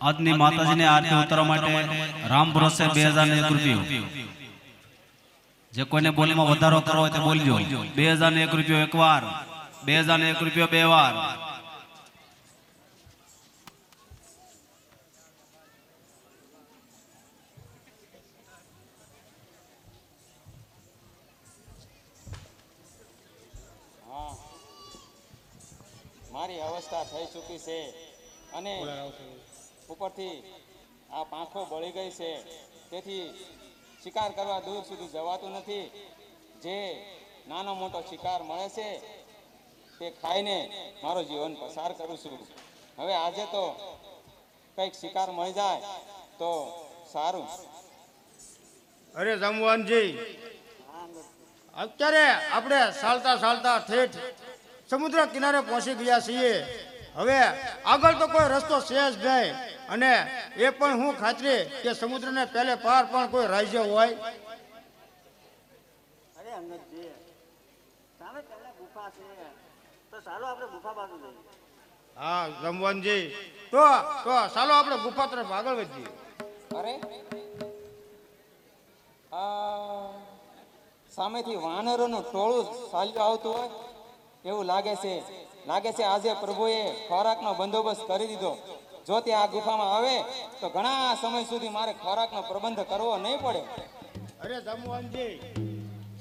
આજની માતાજીને આરતી ઉતરવા માટે રામ ભરોસે બે હજાર એક રૂપિયો. જે કોઈને બોલીમાં વધારો કરવો હોય તે બોલજો. બે હજાર એક રૂપિયો એક વાર, બે હજાર એક રૂપિયો બે વાર. મારી અવસ્થા થઈ ચૂકી છે. અને ઉપરથી આ પાંખો બળી ગઈ છે. તેથી શિકાર કરવા દૂર સુધી જવાતું નથી. જે નાનો મોટો શિકાર મળે છે, તે ખાઈને મારું જીવન પસાર કરું છું. હવે આજે તો કંઈક શિકાર મળી જાય તો સારું. અરે જમવાનજી, અત્યારે આપણે ચાલતા ચાલતા ઠેઠ સમુદ્ર કિનારે પહોંચી ગયા છીએ. હવે આગળ તો કોઈ રસ્તો છે જ નહીં. અને એ પણ હું ખાતરી કે સમુદ્રને પહેલે પાર પણ કોઈ રાજ્ય હોય. અરે અંગતજી સામે પહેલા ગુફા છે. તો ચાલો આપણે ગુફા બાજુ જઈએ. હા જમવાનજી. તો તો ચાલો આપણે ગુફા તરફ આગળ વધીએ. અરે આ સામેથી વાનરોનું ટોળું ચાલ્યું આવતું હોય એવું લાગે છે લાગે છે આજે પ્રભુએ ખોરાકનો બંદોબસ્ત કરી દીધો. જો તે આ ગુફામાં આવે તો ઘણા સમય સુધી મારે ખોરાકનો પ્રબંધ કરવો નહીં પડે. અરે જમવાનજી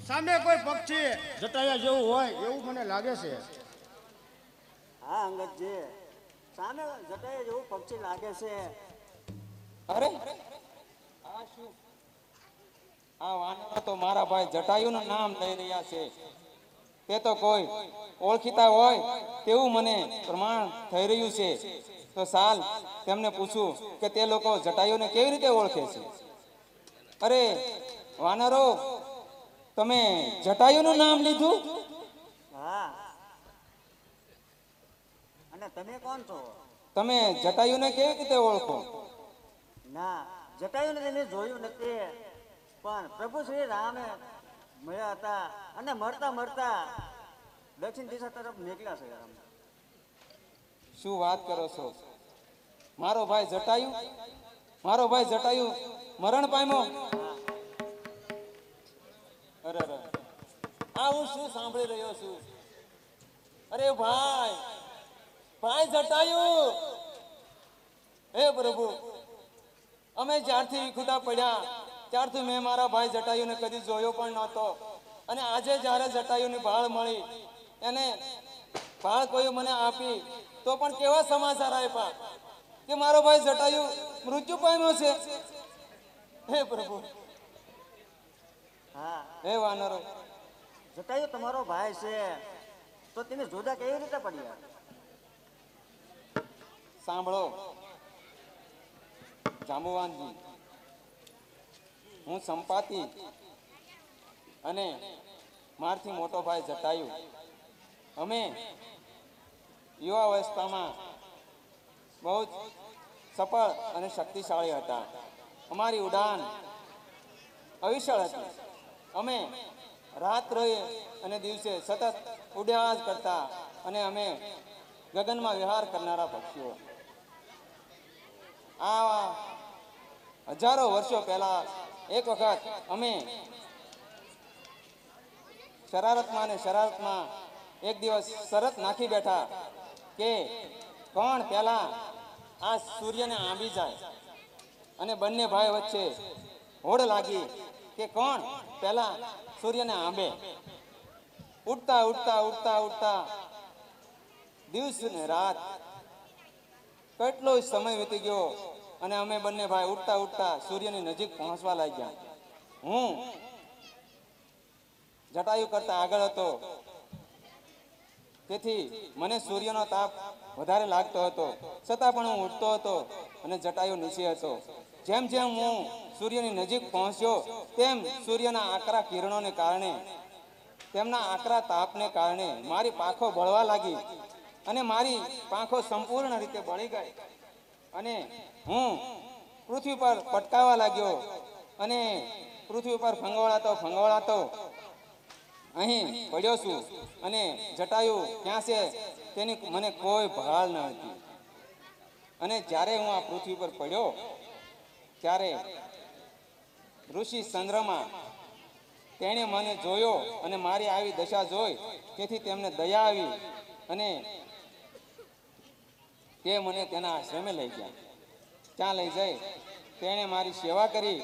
સામે કોઈ પક્ષી જટાયા જેવું હોય એવું મને લાગે છે. હા અંગતજી સામે જટાયા જેવું પક્ષી લાગે છે. અરે આ શું? આ વાનરો તો મારા ભાઈ જટાયુનું નામ લઈ રહ્યા છે. તે તો કોઈ ઓળખીતા હોય તેવું મને પ્રમાણ થઈ રહ્યું છે. તો સાલ તેમને પૂછું કે તે લોકો જટાયુને કેવી રીતે ઓળખે છે? અરે વાનરો તમે જટાયુનું નામ લીધું? હા. અને તમે કોણ છો? તમે જટાયુને કેવી રીતે ઓળખો? ના જટાયુને જોયું નથી. પણ પ્રભુ શ્રી રામે મળ્યા હતા અને મરતા મરતા દક્ષિણ દિશા તરફ નીકળ્યા છે શું વાત કરો છો? મારો ભાઈ જટાયું? મારો ભાઈ જટાયું, મરણ પામ્યો? અરે અરે. આ હું શું સાંભળી રહ્યો છું? અરે ભાઈ ભાઈ જટાયું! હે પ્રભુ, અમે જ્યારથી ખુદા પડ્યા ત્યારથી મેં મારા ભાઈ જટાયુને કદી જોયો પણ નહોતો. અને આજે જ્યારે જટાયુની ભાળ મળી એને ભાળ કોઈ મને આપી તો પણ કેવા સમાચાર આપ્યા કે મારો ભાઈ જટાયુ મૃત્યુ પામ્યો છે. હે પ્રભુ. હા. હે વાનરો. જટાયુ તમારો ભાઈ છે તો તેને જુદા કેવી રીતે પડ્યા? સાંભળો. જાંબુવાનજી હું સંપાતી અને મારથી મોટો ભાઈ જટાયું. અમે યુવા અવસ્થામાં બહુ જ સફળ અને શક્તિશાળી હતા. અમારી ઉડાન અવિશાળ હતી. અમે રાત રહી અને દિવસે સતત ઉડ્યા જ કરતા અને અમે ગગનમાં વિહાર કરનારા પક્ષીઓ. આ હજારો વર્ષો પહેલા એક વખત અમે શરારતમાં અને શરારતમાં એક દિવસ શરત નાખી બેઠા કે કોણ પહેલા આ સૂર્યને આંબી જાય અને બંને ભાઈ વચ્ચે હોડ લાગી કે કોણ પહેલા સૂર્યને આંબે. ઉડતા ઉડતા ઉડતા ઉડતા દિવસ ને રાત કેટલો સમય વીતી ગયો. અને અમે બંને ભાઈ ઉઠતા ઉઠતા સૂર્યની નજીક પહોંચવા લાગ્યા. હું જટાયુ કરતા આગળ હતો. તેથી મને સૂર્યનો તાપ વધારે લાગતો હતો. છતાં પણ હું ઉઠતો હતો અને જટાયુ નીચે હતો. જેમ જેમ હું સૂર્યની નજીક પહોંચ્યો, તેમ સૂર્યના આકરા કિરણોને કારણે, તેમના આકરા તાપને કારણે મારી પાંખો બળવા લાગી અને મારી પાંખો સંપૂર્ણ રીતે બળી ગઈ. અને હું પૃથ્વી પર પટકાવા લાગ્યો અને પૃથ્વી પર ફંગોળાતો ફંગોળાતો અહીં પડ્યો છું અને જટાયું ક્યાં છે તેની મને કોઈ ભાળ ન હતી. અને જ્યારે હું આ પૃથ્વી પર પડ્યો, ત્યારે ઋષિ ચંદ્રમા તેણે મને જોયો અને મારી આવી દશા જોઈ તેથી તેમને દયા આવી અને તે મને તેના આશ્રમે લઈ ગયા. ત્યાં લઈ જઈ. તેણે મારી સેવા કરી.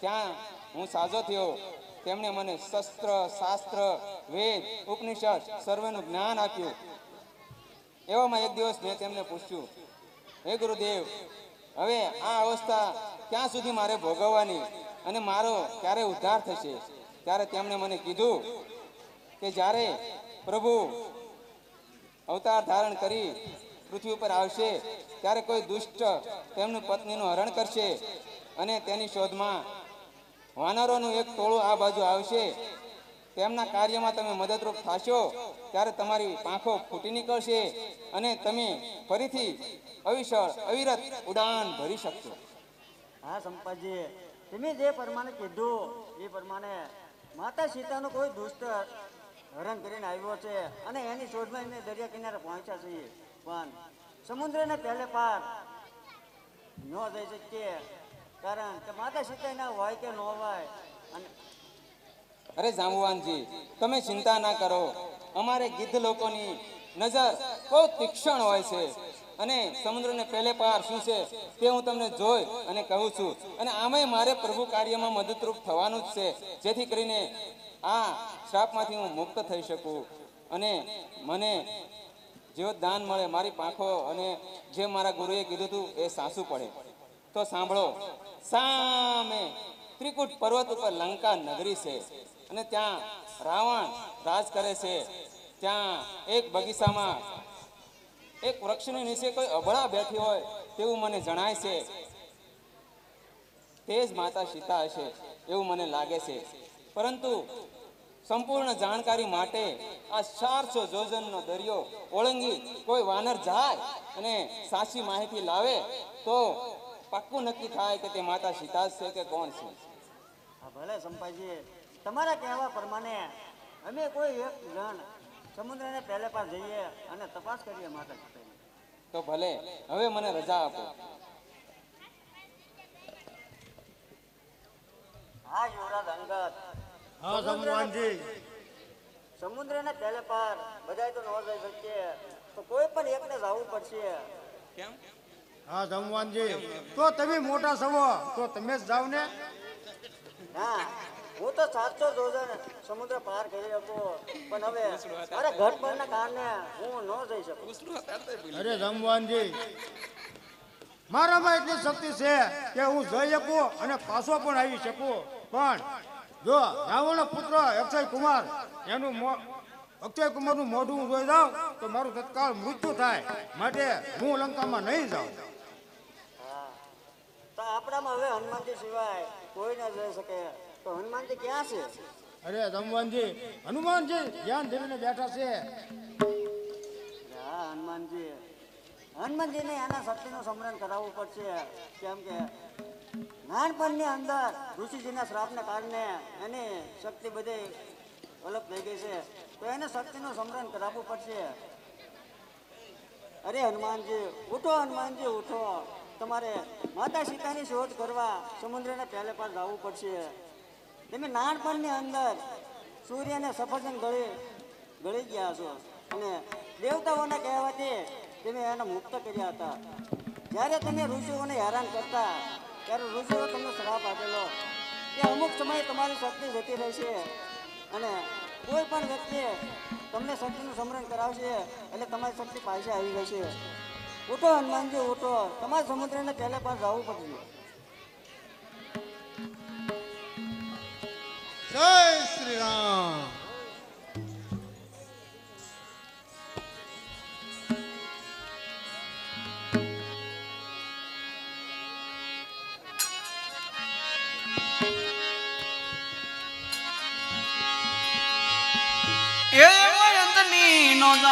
ત્યાં હું સાજો થયો. તેમણે મને શસ્ત્ર, શાસ્ત્ર, વેદ, ઉપનિષદ સર્વનું જ્ઞાન આપ્યું. એવામાં એક દિવસ મેં તેમને પૂછ્યું, હે ગુરુદેવ, હવે આ અવસ્થા ક્યાં સુધી મારે ભોગવવાની અને મારો ક્યારે ઉદ્ધાર થશે? ત્યારે તેમણે મને કીધું કે જ્યારે પ્રભુ અવતાર ધારણ કરી પૃથ્વી ઉપર આવશે, ત્યારે કોઈ દુષ્ટ તેમની પત્નીનું હરણ કરશે અને તેની શોધમાં વાનરોનું એક ટોળું આ બાજુ આવશે. તેમના કાર્યમાં તમે મદદરૂપ થશો, ત્યારે તમારી પાંખો ફૂટી નીકળશે અને તમે ફરીથી અવિશળ, અવિરત ઉડાન ભરી શકશો. હા સંપાજી તમે જે પ્રમાણે કીધું, એ પ્રમાણે માતા સીતાનું કોઈ દુષ્ટ હરણ કરીને આવ્યો છે અને એની શોધમાં અમે દરિયા કિનારે પહોંચ્યા છીએ. પણ સમુદ્રને પહેલે પાર ન જઈ શકીએ. કારણ કે માતા સીતા ના હોય કે ન હોય અને અરે જાંબુવાનજી તમે ચિંતા ના કરો. અમારે ગીધ લોકોની નજર બહુ તીક્ષણ હોય છે અને સમુદ્રને પહેલે પાર શું છે તે હું તમને જોઈ અને કહું છું. અને આમેય મારે પ્રભુ કાર્યમાં મદદરૂપ થવાનું જ છે. જેથી કરીને આ શ્રાપમાંથી હું મુક્ત થઈ શકું અને મને જીવત દાન મળે, મારી પાંખો અને જે મારા ગુરુએ કીધું હતું એ સાસું પડે. તો સાંભળો, સામે ત્રિકૂટ પર્વત ઉપર લંકા નગરી છે અને ત્યાં રાવણ રાજ કરે છે. ત્યાં એક બગીચામાં એક વૃક્ષની નીચે કોઈ અબળા બેઠી હોય તેવું મને જણાય છે. તે જ માતા સીતા હશે એવું મને લાગે છે. પરંતુ સંપૂર્ણ જાણકારી માટે આ ચારસો જોજનનો દરિયો ઓળંગી કોઈ વાનર જાય અને સાચી માહિતી લાવે તો પાક્કું નક્કી થાય કે તે માતા સીતા છે કે કોણ છે? ભલે સંપાજી તમારા કહેવા પ્રમાણે અમે કોઈ એક જણ સમુદ્રને પહેલે પાર જઈએ અને તપાસ કરીએ માતા સીતાની. તો ભલે હવે મને રજા આપો. હા યુવરાજ અંગત. હા જમવાનજી સમુદ્રને પહેલે પાર બધાય તો ન જઈ શકીએ તો કોઈ પણ એકને જવું પડશે. કેમ? હા જમવાનજી તો તમે મોટા સવો તો તમે જ જાવ ને. ના હું તો સાતસો જોજન સમુદ્ર પાર કરી શકું. પણ હવે મારે ઘર પરના કારણે હું ન જઈ શકું. અરે જમવાનજી મારામાં એટલી શક્તિ છે કે હું જઈ શકું અને પાછો પણ આવી શકું. પણ જો રાવણનો પુત્ર અક્ષય કુમાર એનું અક્ષય કુમારનું મોઢું હું જોઈ જાઉં તો મારું તત્કાળ મૃત્યુ થાય માટે હું લંકામાં નહીં જાઉં. તો આપણામાં હવે હનુમાનજી સિવાય કોઈ ન જઈ શકે. તો હનુમાનજી ક્યાં છે? અરે જમવાનજી હનુમાનજી ધ્યાન ધીરીને બેઠા છે. હા હનુમાનજી. હનુમાનજીને એના શક્તિનું સ્મરણ કરાવવું પડશે. કેમ કે નાનપણની અંદર ઋષિજીના શ્રાપને કારણે એની શક્તિ બધી અલગ થઈ ગઈ છે. તો એને શક્તિનું સમરણ કરાવવું પડશે. અરે હનુમાનજી, ઉઠો હનુમાનજી, ઉઠો. તમારે માતા સીતાની શોધ કરવા સમુદ્રને પહેલે પાર જવું પડશે. તમે નાનપણની અંદર સૂર્યને સફરજન ગળી ગળી ગયા છો. અને દેવતાઓના કહેવાથી તમે એને મુક્ત કર્યા હતા. જ્યારે તમે ઋષિઓને હેરાન કરતા ત્યારે ઋષિઓ તમને શ્રાપ આપેલો કે અમુક સમયે તમારી શક્તિ જતી રહેશે અને કોઈ પણ વ્યક્તિ તમને શક્તિનું સ્મરણ કરાવશે, એટલે તમારી શક્તિ પાછી આવી જશે ઉઠો હનુમાનજી ઉઠો. તમારે સમુદ્રને પહેલે પણ જવું પડશે. જય શ્રી રામ.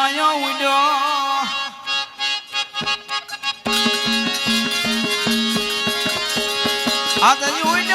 જાયો ઉડ્યો આદરી ઉડ્યો રે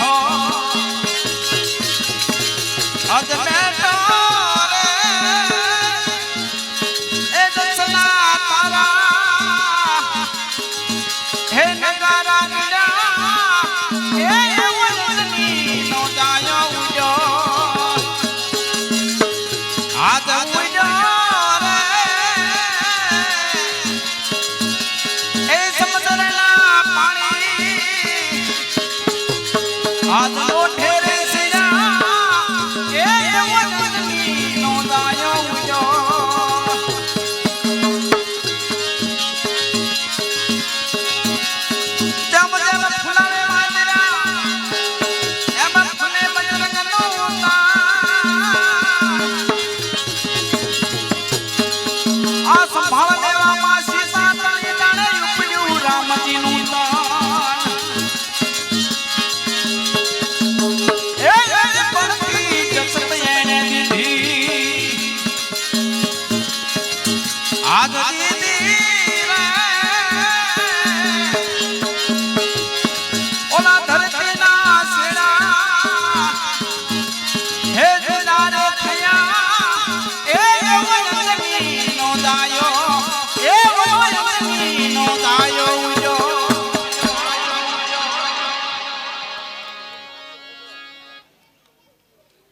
Oh.